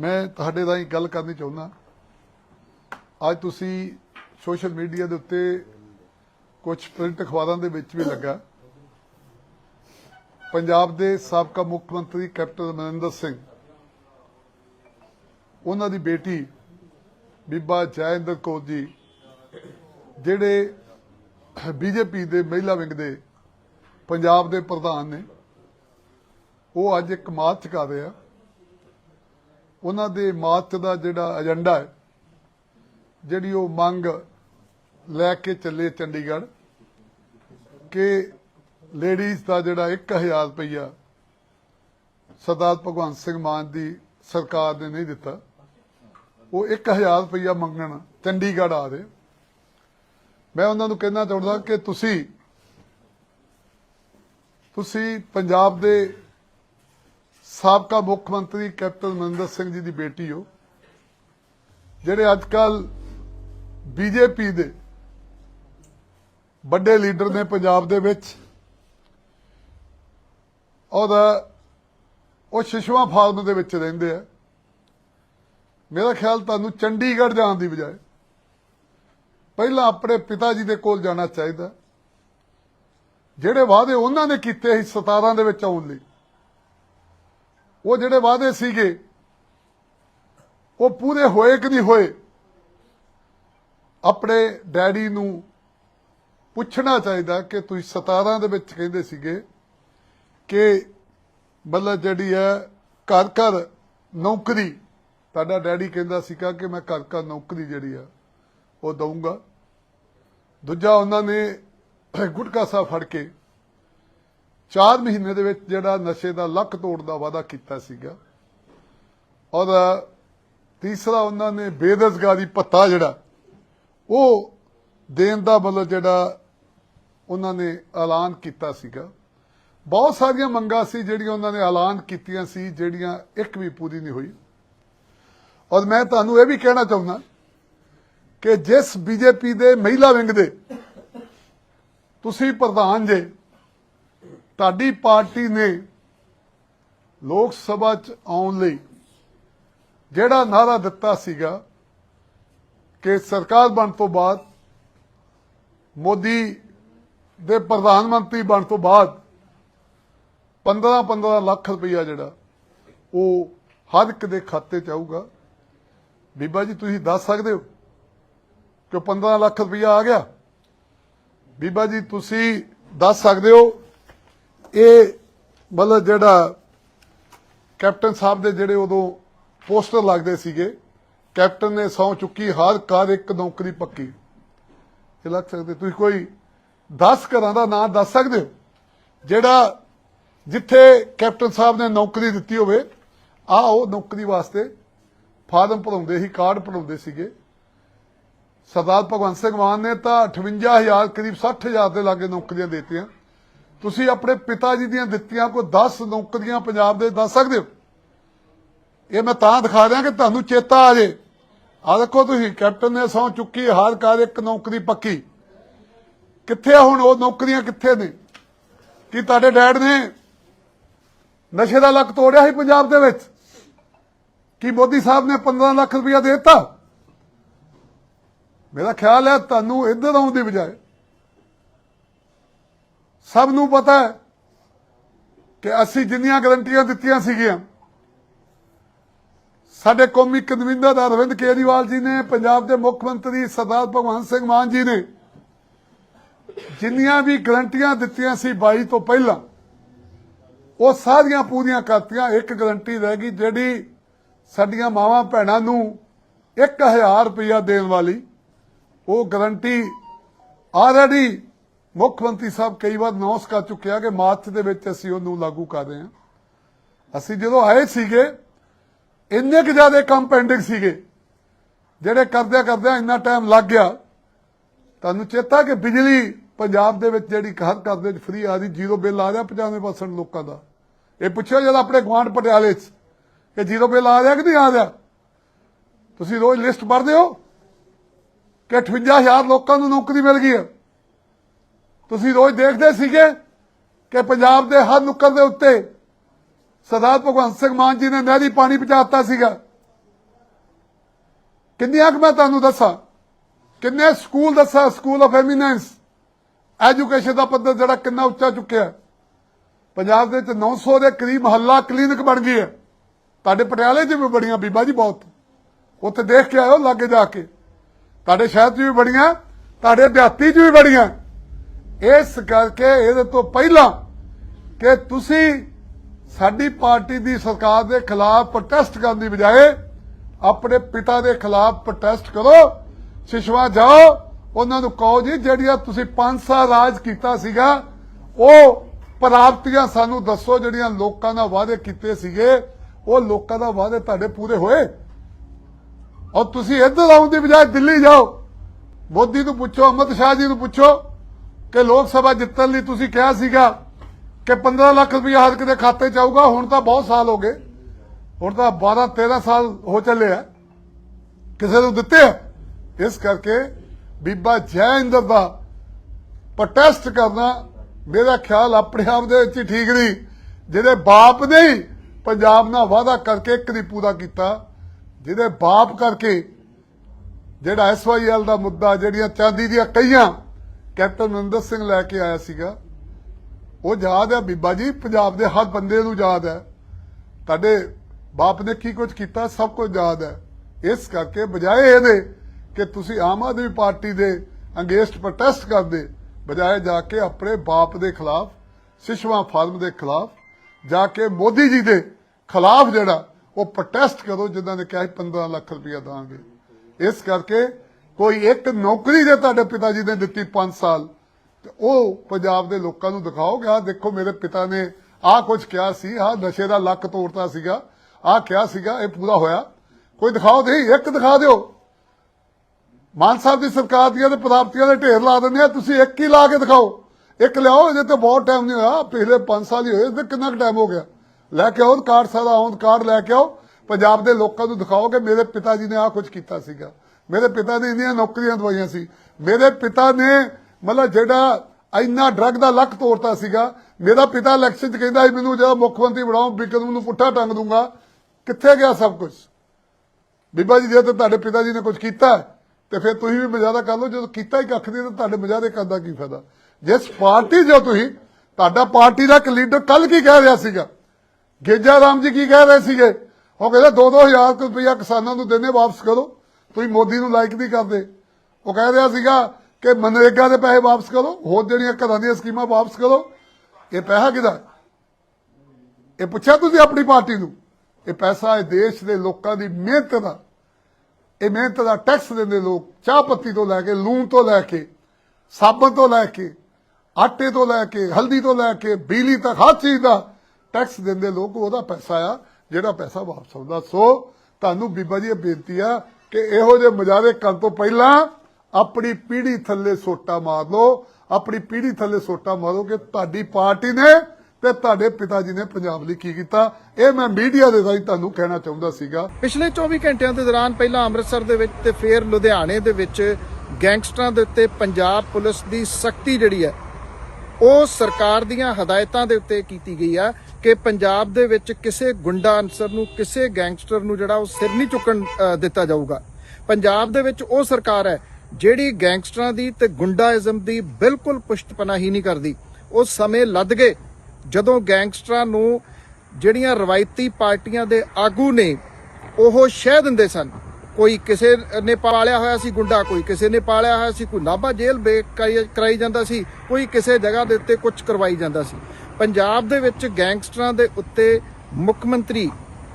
ਮੈਂ ਤੁਹਾਡੇ ਨਾਲ ਗੱਲ ਕਰਨੀ ਚਾਹੁੰਦਾ। ਅੱਜ ਤੁਸੀਂ ਸੋਸ਼ਲ ਮੀਡੀਆ ਦੇ ਉੱਤੇ ਕੁਝ ਪ੍ਰਿੰਟ ਅਖਬਾਰਾਂ ਦੇ ਵਿੱਚ ਵੀ ਲੱਗਾ। ਪੰਜਾਬ ਦੇ ਸਾਬਕਾ ਮੁੱਖ ਮੰਤਰੀ ਕੈਪਟਨ ਅਮਰਿੰਦਰ ਸਿੰਘ, ਉਹਨਾਂ ਦੀ ਬੇਟੀ ਬੀਬਾ ਜੈਇੰਦਰ ਕੌਰ ਜੀ, ਜਿਹੜੇ ਬੀਜੇਪੀ ਦੇ ਮਹਿਲਾ ਵਿੰਗ ਦੇ ਪੰਜਾਬ ਦੇ ਪ੍ਰਧਾਨ ਨੇ, ਉਹ ਅੱਜ ਇੱਕ ਮਾਰਚ ਕਰ ਰਹੇ ਆ। ਉਹਨਾਂ ਦੇ ਮਾਰਚ ਦਾ ਜਿਹੜਾ ਏਜੰਡਾ ਹੈ, ਜਿਹੜੀ ਉਹ ਮੰਗ ਲੈ ਕੇ ਚੱਲੇ ਚੰਡੀਗੜ੍ਹ, ਕਿ ਲੇਡੀਜ਼ ਦਾ ਜਿਹੜਾ 1000 ਰੁਪਈਆ ਸਰਦਾਰ ਭਗਵੰਤ ਸਿੰਘ ਮਾਨ ਦੀ ਸਰਕਾਰ ਨੇ ਨਹੀਂ ਦਿੱਤਾ, ਉਹ 1000 ਰੁਪਈਆ ਮੰਗਣ ਚੰਡੀਗੜ੍ਹ ਆ ਰਹੇ। ਮੈਂ ਉਹਨਾਂ ਨੂੰ ਕਹਿਣਾ ਚਾਹੁੰਦਾ ਕਿ ਤੁਸੀਂ ਤੁਸੀਂ ਪੰਜਾਬ ਦੇ ਸਾਬਕਾ ਮੁੱਖ ਮੰਤਰੀ ਕੈਪਟਨ ਅਮਰਿੰਦਰ ਸਿੰਘ ਜੀ ਦੀ ਬੇਟੀ ਹੋ ਜਿਹੜੇ ਅੱਜ ਕੱਲ ਬੀਜੇਪੀ ਦੇ ਵੱਡੇ ਲੀਡਰ ਨੇ ਪੰਜਾਬ ਦੇ ਵਿੱਚ ਔਰ ਉਹ ਸ਼ਿਸ਼ਵਾ ਫਾਰਮ ਦੇ ਵਿੱਚ ਰਹਿੰਦੇ ਆ। ਮੇਰਾ ਖਿਆਲ ਤੁਹਾਨੂੰ ਚੰਡੀਗੜ੍ਹ ਜਾਣ ਦੀ ਬਜਾਏ ਪਹਿਲਾਂ ਆਪਣੇ ਪਿਤਾ ਜੀ ਦੇ ਕੋਲ ਜਾਣਾ ਚਾਹੀਦਾ। ਜਿਹੜੇ ਵਾਅਦੇ ਉਹਨਾਂ ਨੇ ਕੀਤੇ ਸੀ 17 ਦੇ ਵਿੱਚ ਆਉਣ ਲਈ। ਉਹ ਜਿਹੜੇ ਵਾਅਦੇ ਸੀਗੇ, ਉਹ ਪੂਰੇ ਹੋਏ ਕਿ ਨਹੀਂ ਹੋਏ, ਆਪਣੇ ਡੈਡੀ ਨੂੰ ਪੁੱਛਣਾ ਚਾਹੀਦਾ ਕਿ ਤੁਸੀਂ 17 ਦੇ ਵਿੱਚ ਕਹਿੰਦੇ ਸੀਗੇ ਕਿ ਮਤਲਬ ਜਿਹੜੀ ਹੈ ਘਰ ਘਰ ਨੌਕਰੀ, ਤੁਹਾਡਾ ਡੈਡੀ ਕਹਿੰਦਾ ਸੀਗਾ ਕਿ ਮੈਂ ਘਰ ਘਰ ਨੌਕਰੀ ਜਿਹੜੀ ਆ, ਉਹ ਦਊਂਗਾ। ਦੂਜਾ ਉਹਨਾਂ ਨੇ ਗੁਟਕਾ ਸਾਹਿਬ ਫੜ ਕੇ 4 ਮਹੀਨੇ ਦੇ ਵਿੱਚ ਜਿਹੜਾ ਨਸ਼ੇ ਦਾ ਲੱਕ ਤੋੜ ਦਾ ਵਾਅਦਾ ਕੀਤਾ ਸੀਗਾ। ਔਰ ਤੀਸਰਾ, ਉਹਨਾਂ ਨੇ ਬੇਰੁਜ਼ਗਾਰੀ ਭੱਤਾ ਜਿਹੜਾ, ਉਹ ਦੇਣ ਦਾ ਮਤਲਬ ਜਿਹੜਾ ਉਹਨਾਂ ਨੇ ਐਲਾਨ ਕੀਤਾ ਸੀਗਾ। ਬਹੁਤ ਸਾਰੀਆਂ ਮੰਗਾਂ ਸੀ ਜਿਹੜੀਆਂ ਉਹਨਾਂ ਨੇ ਐਲਾਨ ਕੀਤੀਆਂ ਸੀ, ਜਿਹੜੀਆਂ ਇੱਕ ਵੀ ਪੂਰੀ ਨਹੀਂ ਹੋਈ। ਔਰ ਮੈਂ ਤੁਹਾਨੂੰ ਇਹ ਵੀ ਕਹਿਣਾ ਚਾਹੁੰਦਾ ਕਿ ਜਿਸ ਬੀਜੇਪੀ ਦੇ ਮਹਿਲਾ ਵਿੰਗ ਦੇ ਤੁਸੀਂ ਪ੍ਰਧਾਨ ਜੇ ਤੁਹਾਡੀ ਪਾਰਟੀ ਨੇ ਲੋਕ ਸਭਾ ਚ ਆਉਣ ਲਈ ਜਿਹੜਾ ਨਾਰਾ ਦਿੱਤਾ ਸੀਗਾ ਕਿ ਸਰਕਾਰ ਬਣ ਤੋਂ ਬਾਅਦ, ਮੋਦੀ ਦੇ ਪ੍ਰਧਾਨ ਮੰਤਰੀ ਬਣ ਤੋਂ ਬਾਅਦ 15-15 ਲੱਖ ਰੁਪਈਆ ਜਿਹੜਾ ਉਹ ਹਰ ਇੱਕ ਦੇ ਖਾਤੇ 'ਚ ਆਊਗਾ। ਬੀਬਾ ਜੀ, ਤੁਸੀਂ ਦੱਸ ਸਕਦੇ ਹੋ ਕਿ 15 ਲੱਖ ਰੁਪਈਆ ਆ ਗਿਆ? ਬੀਬਾ ਜੀ, ਤੁਸੀਂ ਦੱਸ ਸਕਦੇ ਹੋ ਇਹ ਮਤਲਬ ਜਿਹੜਾ ਕੈਪਟਨ ਸਾਹਿਬ ਦੇ ਜਿਹੜੇ ਉਦੋਂ ਪੋਸਟਰ ਲੱਗਦੇ ਸੀਗੇ, ਕੈਪਟਨ ਨੇ ਸੌ ਚੁੱਕੀ, ਹਰ ਕਾਰ ਇੱਕ ਨੌਕਰੀ ਪੱਕੀ। ਇਹ ਲੱਗ ਸਕਦੇ, ਤੁਸੀਂ ਕੋਈ 10 ਘਰਾਂ ਦਾ ਨਾਮ ਦੱਸ ਸਕਦੇ ਹੋ? ਜਿਹੜਾ ਜਿੱਥੇ ਕੈਪਟਨ ਸਾਹਿਬ ਨੇ ਨੌਕਰੀ ਦਿੱਤੀ ਹੋਵੇ, ਆ ਉਹ ਨੌਕਰੀ ਵਾਸਤੇ ਫਾਰਮ ਭਰਾਉਂਦੇ ਸੀ, ਕਾਰਡ ਭਰਾਉਂਦੇ ਸੀਗੇ। ਸਰਦਾਰ ਭਗਵੰਤ ਸਿੰਘ ਮਾਨ ਨੇ ਤਾਂ 58000 ਕਰੀਬ 60000 ਦੇ ਲਾਗੇ ਨੌਕਰੀਆਂ ਦਿੱਤੀਆਂ। ਤੁਸੀਂ ਆਪਣੇ ਪਿਤਾ ਜੀ ਦੀਆਂ ਦਿੱਤੀਆਂ ਕੋਈ 10 ਨੌਕਰੀਆਂ ਪੰਜਾਬ ਦੇ ਦੱਸ ਸਕਦੇ ਹੋ? ਇਹ ਮੈਂ ਤਾਂ ਦਿਖਾ ਰਿਹਾ ਕਿ ਤੁਹਾਨੂੰ ਚੇਤਾ ਆ ਜੇ। ਆ ਦੇਖੋ ਤੁਸੀਂ, ਕੈਪਟਨ ਨੇ ਸੌ ਚੁੱਕੀ, ਹਰ ਕਾਰ ਇੱਕ ਨੌਕਰੀ ਪੱਕੀ। ਕਿੱਥੇ ਹੁਣ ਉਹ ਨੌਕਰੀਆਂ ਕਿੱਥੇ ਨੇ? ਕੀ ਤੁਹਾਡੇ ਡੈਡ ਨੇ ਨਸ਼ੇ ਦਾ ਲੱਕ ਤੋੜਿਆ ਸੀ ਪੰਜਾਬ ਦੇ ਵਿੱਚ? ਕੀ ਮੋਦੀ ਸਾਹਿਬ ਨੇ 15 ਲੱਖ ਰੁਪਇਆ ਦੇ ਦਿੱਤਾ? ਮੇਰਾ ਖਿਆਲ ਹੈ ਤੁਹਾਨੂੰ ਇੱਧਰ ਆਉਣ ਦੀ ਬਜਾਏ ਸਭ ਨੂੰ ਪਤਾ ਹੈ ਕਿ ਅਸੀਂ ਜਿੰਨੀਆਂ ਗਰੰਟੀਆਂ ਦਿੱਤੀਆਂ ਸੀਗੀਆਂ, ਸਾਡੇ ਕੌਮੀ ਕਨਵੀਨਰ ਅਰਵਿੰਦ ਕੇਜਰੀਵਾਲ ਜੀ ਨੇ, ਪੰਜਾਬ ਦੇ ਮੁੱਖ ਮੰਤਰੀ ਸਰਦਾਰ ਭਗਵੰਤ ਸਿੰਘ ਮਾਨ ਜੀ ਨੇ ਜਿੰਨੀਆਂ ਵੀ ਗਰੰਟੀਆਂ ਦਿੱਤੀਆਂ ਸੀ 22 ਤੋਂ ਪਹਿਲਾਂ, ਉਹ ਸਾਰੀਆਂ ਪੂਰੀਆਂ ਕਰਤੀਆਂ, ਇੱਕ ਗਰੰਟੀ ਰਹਿ ਗਈ ਜਿਹੜੀ ਸਾਡੀਆਂ ਮਾਵਾਂ ਭੈਣਾਂ ਨੂੰ 1000 ਰੁਪਇਆ ਦੇਣ ਵਾਲੀ, ਉਹ ਗਰੰਟੀ ਆਲਰੇਡੀ ਮੁੱਖ ਮੰਤਰੀ ਸਾਹਿਬ ਕਈ ਵਾਰ ਅਨਾਉਂਸ ਕਰ ਚੁੱਕਿਆ ਕਿ ਮਾਰਚ ਦੇ ਵਿੱਚ ਅਸੀਂ ਉਹਨੂੰ ਲਾਗੂ ਕਰ ਰਹੇ ਹਾਂ। ਅਸੀਂ ਜਦੋਂ ਆਏ ਸੀਗੇ, ਇੰਨੇ ਕੁ ਜ਼ਿਆਦਾ ਕੰਮ ਪੈਂਡਿੰਗ ਸੀਗੇ, ਜਿਹੜੇ ਕਰਦਿਆਂ ਕਰਦਿਆਂ ਇੰਨਾ ਟਾਈਮ ਲੱਗ ਗਿਆ। ਤੁਹਾਨੂੰ ਚੇਤਾ ਕਿ ਬਿਜਲੀ ਪੰਜਾਬ ਦੇ ਵਿੱਚ ਜਿਹੜੀ ਹਰ ਘਰ ਦੇ ਵਿੱਚ ਫ੍ਰੀ ਆ ਰਹੀ ਜ਼ੀਰੋ ਬਿੱਲ ਆ ਰਿਹਾ 95% ਲੋਕਾਂ ਦਾ। ਇਹ ਪੁੱਛਿਆ ਜਦ ਆਪਣੇ ਗਵਾਂਢ ਪਟਿਆਲੇ 'ਚ ਕਿ ਜ਼ੀਰੋ ਬਿੱਲ ਆ ਰਿਹਾ ਕਿ ਨਹੀਂ ਆ ਰਿਹਾ? ਤੁਸੀਂ ਰੋਜ਼ ਲਿਸਟ ਪੜ੍ਹਦੇ ਹੋ ਕਿ 58000 ਲੋਕਾਂ ਨੂੰ ਨੌਕਰੀ ਮਿਲ ਗਈ ਹੈ। ਤੁਸੀਂ ਰੋਜ਼ ਦੇਖਦੇ ਸੀਗੇ ਕਿ ਪੰਜਾਬ ਦੇ ਹਰ ਨੁੱਕਰ ਦੇ ਉੱਤੇ ਸਰਦਾਰ ਭਗਵੰਤ ਸਿੰਘ ਮਾਨ ਜੀ ਨੇ ਨਹਿਰੀ ਪਾਣੀ ਪਹੁੰਚਾਤਾ ਸੀਗਾ। ਕਿੰਨੀਆਂ ਕੁ ਮੈਂ ਤੁਹਾਨੂੰ ਦੱਸਾਂ? ਕਿੰਨੇ ਸਕੂਲ ਦੱਸਾਂ? ਸਕੂਲ ਆਫ ਐਮੀਨੈਂਸ ਐਜੂਕੇਸ਼ਨ ਦਾ ਪੱਧਰ ਜਿਹੜਾ ਕਿੰਨਾ ਉੱਚਾ ਚੁੱਕਿਆ। ਪੰਜਾਬ ਦੇ ਵਿੱਚ 900 ਦੇ ਕਰੀਬ ਮਹੱਲਾ ਕਲੀਨਿਕ ਬਣ ਗਈ ਹੈ। ਤੁਹਾਡੇ ਪਟਿਆਲੇ 'ਚ ਵੀ ਬੜੀਆਂ ਬੀਬਾ ਜੀ ਬਹੁਤ। ਉੱਥੇ ਦੇਖ ਕੇ ਆਇਓ ਲਾਗੇ ਜਾ ਕੇ। ਤੁਹਾਡੇ ਸ਼ਹਿਰ 'ਚ ਵੀ ਬੜੀਆਂ, ਤੁਹਾਡੇ ਦਿਹਾਤੀ 'ਚ ਵੀ ਬੜੀਆਂ। ਇਸ ਕਰਕੇ ਇਹਦੇ ਤੋਂ ਪਹਿਲਾਂ ਕਿ ਤੁਸੀਂ ਸਾਡੀ ਪਾਰਟੀ ਦੀ ਸਰਕਾਰ ਦੇ ਖਿਲਾਫ ਪ੍ਰੋਟੈਸਟ ਕਰਨ ਦੀ ਬਜਾਏ ਆਪਣੇ ਪਿਤਾ ਦੇ ਖਿਲਾਫ ਪ੍ਰੋਟੈਸਟ ਕਰੋ। ਸ਼ਿਸ਼ਵਾ, ਜਾਓ। ਉਹਨਾਂ ਨੂੰ ਕਹੋ ਜੀ, ਜਿਹੜੀਆਂ ਤੁਸੀਂ 5 ਸਾਲ ਰਾਜ ਕੀਤਾ ਸੀਗਾ, ਉਹ ਪ੍ਰਾਪਤੀਆਂ ਸਾਨੂੰ ਦੱਸੋ, ਜਿਹੜੀਆਂ ਲੋਕਾਂ ਨਾਲ ਵਾਅਦੇ ਕੀਤੇ ਸੀਗੇ, ਉਹ ਲੋਕਾਂ ਦਾ ਵਾਅਦੇ ਤੁਹਾਡੇ ਪੂਰੇ ਹੋਏ। ਔਰ ਤੁਸੀਂ ਇੱਧਰ ਆਉਣ ਦੀ ਬਜਾਏ ਦਿੱਲੀ ਜਾਓ। ਮੋਦੀ ਨੂੰ ਪੁੱਛੋ ਅਮਿਤ ਸ਼ਾਹ ਜੀ ਨੂੰ ਪੁੱਛੋ। ਕਿ ਲੋਕ ਸਭਾ ਜਿੱਤਣ ਲਈ ਤੁਸੀਂ ਕਿਹਾ ਸੀਗਾ ਕਿ 15 ਲੱਖ ਰੁਪਇਆ ਹਰ ਕਿਤੇ ਖਾਤੇ 'ਚ ਆਊਗਾ, ਹੁਣ ਤਾਂ ਬਹੁਤ ਸਾਲ ਹੋ ਗਏ। ਹੁਣ ਤਾਂ 12 13 ਸਾਲ ਹੋ ਚੱਲੇ ਆ। ਕਿਸੇ ਨੂੰ ਦਿੱਤੇ ਇਸ ਕਰਕੇ ਬੀਬਾ ਜੈ ਇੰਦਰ ਦਾ ਪ੍ਰੋਟੈਸਟ ਕਰਨਾ ਮੇਰਾ ਖਿਆਲ ਆਪਣੇ ਆਪ ਦੇ ਵਿੱਚ ਹੀ ਠੀਕ ਨਹੀਂ। ਜਿਹਦੇ ਬਾਪ ਨੇ ਪੰਜਾਬ ਨਾਲ ਵਾਅਦਾ ਕਰਕੇ ਇੱਕ ਨਹੀਂ ਪੂਰਾ ਕੀਤਾ, ਜਿਹਦੇ ਬਾਪ ਕਰਕੇ ਜਿਹੜਾ ਐਸਵਾਈਐਲ ਦਾ ਮੁੱਦਾ, ਜਿਹੜੀਆਂ ਚਾਂਦੀ ਦੀਆਂ ਕਈਆਂ ਕੈਪਟਨ ਮਨਿੰਦਰ ਸਿੰਘ ਲੈ ਕੇ ਆਇਆ ਸੀਗਾ। ਉਹ ਯਾਦ ਹੈ ਬੀਬਾ ਜੀ, ਪੰਜਾਬ ਦੇ ਹਰ ਬੰਦੇ ਨੂੰ ਯਾਦ ਹੈ। ਤੁਹਾਡੇ ਬਾਪ ਨੇ ਕੀ ਕੁਝ ਕੀਤਾ, ਸਭ ਕੁਝ ਯਾਦ ਹੈ। ਇਸ ਕਰਕੇ ਬਜਾਏ ਇਹਦੇ ਕਿ ਤੁਸੀਂ ਆਮ ਆਦਮੀ ਪਾਰਟੀ ਦੇ ਅੰਗੇਸਟ ਪ੍ਰੋਟੈਸਟ ਕਰਦੇ, ਬਜਾਏ ਜਾ ਕੇ ਆਪਣੇ ਬਾਪ ਦੇ ਖਿਲਾਫ ਸਿਸ਼ਵਾ ਫਾਰਮ ਦੇ ਖਿਲਾਫ, ਜਾ ਕੇ ਮੋਦੀ ਜੀ ਦੇ ਖਿਲਾਫ ਜਿਹੜਾ, ਉਹ ਪ੍ਰੋਟੈਸਟ ਕਰੋ ਜਿਨ੍ਹਾਂ ਨੇ ਕਿਹਾ ਸੀ 15 ਲੱਖ ਰੁਪਇਆ ਦਾਂਗੇ। ਇਸ ਕਰਕੇ ਕੋਈ ਇੱਕ ਨੌਕਰੀ ਜੇ ਤੁਹਾਡੇ ਪਿਤਾ ਜੀ ਨੇ ਦਿੱਤੀ 5 ਸਾਲ, ਤੇ ਉਹ ਪੰਜਾਬ ਦੇ ਲੋਕਾਂ ਨੂੰ ਦਿਖਾਓਗੇ ਆ ਦੇਖੋ ਮੇਰੇ ਪਿਤਾ ਨੇ ਆਹ ਕੁਝ ਕਿਹਾ ਸੀ, ਆਹ ਨਸ਼ੇ ਦਾ ਲੱਕ ਤੋੜਤਾ ਸੀਗਾ, ਆਹ ਕਿਹਾ ਸੀਗਾ, ਇਹ ਪੂਰਾ ਹੋਇਆ। ਕੋਈ ਦਿਖਾਓ ਦੇ ਇੱਕ ਦਿਖਾ ਦਿਓ। ਮਾਨ ਸਾਹਿਬ ਦੀ ਸਰਕਾਰ ਦੀਆਂ ਤੇ ਪ੍ਰਾਪਤੀਆਂ ਦੇ ਢੇਰ ਲਾ ਦਿੰਦੇ ਆ, ਤੁਸੀਂ ਇੱਕ ਹੀ ਲਾ ਕੇ ਦਿਖਾਓ। ਇੱਕ ਲਿਆਓ, ਇਹਦੇ ਤੇ ਬਹੁਤ ਟਾਈਮ ਨਹੀਂ ਹੋਇਆ, ਪਿਛਲੇ 5 ਸਾਲ ਹੀ ਹੋਏ ਤੇ ਕਿੰਨਾ ਕੁ ਟਾਈਮ ਹੋ ਗਿਆ? ਲੈ ਕੇ ਆਓ, ਕਾਰਡ ਸਾਰਾ ਆਉਂ ਕਾਰਡ ਲੈ ਕੇ ਆਓ। ਪੰਜਾਬ ਦੇ ਲੋਕਾਂ ਨੂੰ ਦਿਖਾਓ ਕਿ ਮੇਰੇ ਪਿਤਾ ਜੀ ਨੇ ਆਹ ਕੁਝ ਕੀਤਾ ਸੀਗਾ। ਮੇਰੇ ਪਿਤਾ ਨੇ ਇੰਨੀਆਂ ਨੌਕਰੀਆਂ ਦਵਾਈਆਂ ਸੀ। ਮੇਰੇ ਪਿਤਾ ਨੇ ਮਤਲਬ ਜਿਹੜਾ ਇੰਨਾ ਡਰੱਗ ਦਾ ਲੱਕ ਤੋੜਤਾ ਸੀਗਾ, ਮੇਰਾ ਪਿਤਾ ਇਲੈਕਸ਼ਨ 'ਚ ਕਹਿੰਦਾ ਸੀ, ਮੈਨੂੰ ਜਦੋਂ ਮੁੱਖ ਮੰਤਰੀ ਬਣਾਉਂ ਬਿਕਰਮ ਨੂੰ ਪੁੱਠਾ ਟੰਗ ਦੂੰਗਾ। ਕਿੱਥੇ ਗਿਆ ਸਭ ਕੁਝ ਬੀਬਾ ਜੀ, ਜੇ ਤਾਂ ਤੁਹਾਡੇ ਪਿਤਾ ਜੀ ਨੇ ਕੁਝ ਕੀਤਾ, ਤੇ ਫਿਰ ਤੁਸੀਂ ਵੀ ਮਜ਼ਾਦਾ ਕਰ ਲਓ। ਜਦੋਂ ਕੀਤਾ ਹੀ ਕੱਖ ਨਹੀਂ ਤਾਂ ਤੁਹਾਡੇ ਮਜ਼ਾਦੇ ਕਰਦਾ ਕੀ ਫਾਇਦਾ? ਜਿਸ ਪਾਰਟੀ ਜੋ ਤੁਸੀਂ, ਤੁਹਾਡਾ ਪਾਰਟੀ ਦਾ ਇੱਕ ਲੀਡਰ ਕੱਲ ਕੀ ਕਹਿ ਰਿਹਾ ਸੀਗਾ? ਗੇਜਾ ਰਾਮ ਜੀ ਕੀ ਕਹਿ ਰਹੇ ਸੀਗੇ? ਉਹ ਕਹਿੰਦੇ 2-2000 ਰੁਪਇਆ ਕਿਸਾਨਾਂ ਨੂੰ ਦੇਣੇ ਵਾਪਸ ਕਰੋ। ਤੁਸੀਂ ਮੋਦੀ ਨੂੰ ਲਾਈਕ ਨਹੀਂ ਕਰਦੇ। ਉਹ ਕਹਿ ਰਿਹਾ ਸੀਗਾ ਕਿ ਮਨਰੇਗਾ ਦੇ ਪੈਸੇ ਵਾਪਸ ਕਰੋ, ਹੋਰ ਜਿਹੜੀਆਂ ਘਰਾਂ ਦੀਆਂ ਸਕੀਮਾਂ ਵਾਪਸ ਕਰੋ। ਇਹ ਪੈਸਾ ਕਿਹਦਾ? ਇਹ ਪੁੱਛਿਆ ਤੁਸੀਂ ਆਪਣੀ ਪਾਰਟੀ ਨੂੰ? ਇਹ ਪੈਸਾ ਇਹ ਦੇਸ਼ ਦੇ ਲੋਕਾਂ ਦੀ ਮਿਹਨਤ ਦਾ। ਇਹ ਮਿਹਨਤ ਦਾ ਟੈਕਸ ਦਿੰਦੇ ਲੋਕ, ਚਾਹ ਪੱਤੀ ਤੋਂ ਲੈ ਕੇ, ਲੂਣ ਤੋਂ ਲੈ ਕੇ, ਸਾਬਣ ਤੋਂ ਲੈ ਕੇ, ਆਟੇ ਤੋਂ ਲੈ ਕੇ, ਹਲਦੀ ਤੋਂ ਲੈ ਕੇ, ਬਿਜਲੀ ਤੱਕ, ਹਰ ਚੀਜ਼ ਦਾ ਟੈਕਸ ਦਿੰਦੇ ਲੋਕ, ਉਹਦਾ ਪੈਸਾ ਆ, ਜਿਹੜਾ ਪੈਸਾ ਵਾਪਸ ਆਉਂਦਾ। ਸੋ ਤੁਹਾਨੂੰ ਬੀਬਾ ਜੀ ਇਹ ਬੇਨਤੀ ਆ ਕਿ ਇਹੋ ਜਿਹੇ ਮਜਾਰੇ ਕਰਨ ਤੋਂ ਪਹਿਲਾਂ ਆਪਣੀ ਪੀੜੀ ਥੱਲੇ ਸੋਟਾ ਮਾਰ ਲਓ, ਆਪਣੀ ਪੀੜੀ ਥੱਲੇ ਸੋਟਾ ਮਾਰੋ ਕਿ ਤੁਹਾਡੀ ਪਾਰਟੀ ਨੇ ਤੇ ਤੁਹਾਡੇ ਪਿਤਾ ਜੀ ਨੇ ਪੰਜਾਬ ਲਈ ਕੀ ਕੀਤਾ। ਇਹ ਮੈਂ ਮੀਡੀਆ ਦੇ ਰਾਹੀਂ ਤੁਹਾਨੂੰ ਕਹਿਣਾ ਚਾਹੁੰਦਾ ਸੀਗਾ। ਪਿਛਲੇ 24 ਘੰਟਿਆਂ ਦੇ ਦੌਰਾਨ ਪਹਿਲਾਂ ਅੰਮ੍ਰਿਤਸਰ ਦੇ ਵਿੱਚ ਤੇ ਫਿਰ ਲੁਧਿਆਣੇ ਦੇ ਵਿੱਚ ਗੈਂਗਸਟਰਾਂ ਦੇ ਉੱਤੇ ਪੰਜਾਬ ਪੁਲਿਸ ਦੀ ਸਖਤੀ ਜਿਹੜੀ ਹੈ, ਉਹ ਸਰਕਾਰ ਦੀਆਂ ਹਦਾਇਤਾਂ ਦੇ ਉੱਤੇ ਕੀਤੀ ਗਈ ਆ। ਕਿ ਪੰਜਾਬ ਦੇ ਵਿੱਚ ਕਿਸੇ ਗੁੰਡਾ ਅਨਸਰ ਨੂੰ, ਕਿਸੇ ਗੈਂਗਸਟਰ ਨੂੰ ਜਿਹੜਾ ਉਹ ਸਿਰ ਨਹੀਂ ਚੁੱਕਣ ਦਿੱਤਾ ਜਾਊਗਾ। ਪੰਜਾਬ ਦੇ ਵਿੱਚ ਉਹ ਸਰਕਾਰ ਹੈ ਜਿਹੜੀ ਗੈਂਗਸਟਰਾਂ ਦੀ ਤੇ ਗੁੰਡਾਇਜ਼ਮ ਦੀ ਬਿਲਕੁਲ ਪੁਸ਼ਤਪਨਾਹੀ ਨਹੀਂ ਕਰਦੀ। ਉਹ ਸਮੇਂ ਲੱਦ ਗਏ ਜਦੋਂ ਗੈਂਗਸਟਰਾਂ ਨੂੰ ਜਿਹੜੀਆਂ ਰਵਾਇਤੀ ਪਾਰਟੀਆਂ ਦੇ ਆਗੂ ਨੇ, ਉਹ ਸ਼ਹਿ ਦਿੰਦੇ ਸਨ। ਕੋਈ ਕਿਸੇ ਨੇ ਪਾਲਿਆ ਹੋਇਆ ਸੀ ਗੁੰਡਾ, ਕੋਈ ਕਿਸੇ ਨੇ ਪਾਲਿਆ ਹੋਇਆ ਸੀ, ਕੋਈ ਨਾਭਾ ਜੇਲ੍ਹ ਬੇਕ ਕਰਾਈ- ਕਰਾਈ ਜਾਂਦਾ ਸੀ, ਕੋਈ ਕਿਸੇ ਜਗ੍ਹਾ ਦੇ ਉੱਤੇ ਕੁਝ ਕਰਵਾਈ ਜਾਂਦਾ ਸੀ। ਪੰਜਾਬ ਦੇ ਵਿੱਚ ਗੈਂਗਸਟਰਾਂ ਦੇ ਉੱਤੇ ਮੁੱਖ ਮੰਤਰੀ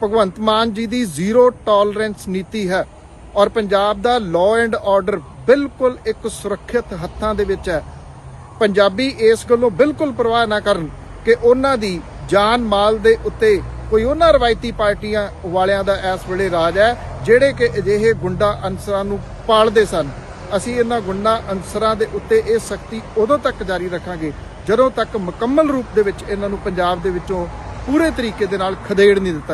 ਭਗਵੰਤ ਮਾਨ ਜੀ ਦੀ ਜ਼ੀਰੋ ਟੋਲਰੈਂਸ ਨੀਤੀ ਹੈ ਔਰ ਪੰਜਾਬ ਦਾ ਲਾਅ ਐਂਡ ਆਰਡਰ ਬਿਲਕੁਲ ਇੱਕ ਸੁਰੱਖਿਅਤ ਹੱਥਾਂ ਦੇ ਵਿੱਚ ਹੈ। ਪੰਜਾਬੀ ਇਸ ਗੱਲੋਂ ਬਿਲਕੁਲ ਪਰਵਾਹ ਨਾ ਕਰਨ ਕਿ ਉਹਨਾਂ ਦੀ ਜਾਨ ਮਾਲ ਦੇ ਉੱਤੇ ਕੋਈ ਉਹਨਾਂ ਰਵਾਇਤੀ ਪਾਰਟੀਆਂ ਵਾਲਿਆਂ ਦਾ ਇਸ ਵੇਲੇ ਰਾਜ ਹੈ, ਜਿਹੜੇ ਕਿ ਅਜਿਹੇ ਗੁੰਡਾ ਅਨਸਰਾਂ ਨੂੰ ਪਾਲਦੇ ਸਨ। ਅਸੀਂ ਇਹਨਾਂ ਗੁੰਡਾ ਅਨਸਰਾਂ ਦੇ ਉੱਤੇ ਇਹ ਸਖਤੀ ਉਦੋਂ ਤੱਕ ਜਾਰੀ ਰੱਖਾਂਗੇ ਜਦੋਂ ਤੱਕ ਮੁਕੰਮਲ ਰੂਪ ਦੇ ਵਿੱਚ ਇਹਨਾਂ ਨੂੰ ਪੰਜਾਬ ਦੇ ਵਿੱਚੋਂ ਪੂਰੇ ਤਰੀਕੇ ਦੇ ਨਾਲ ਖਦੇੜ ਨਹੀਂ ਦਿੱਤਾ ਜਾਂਦਾ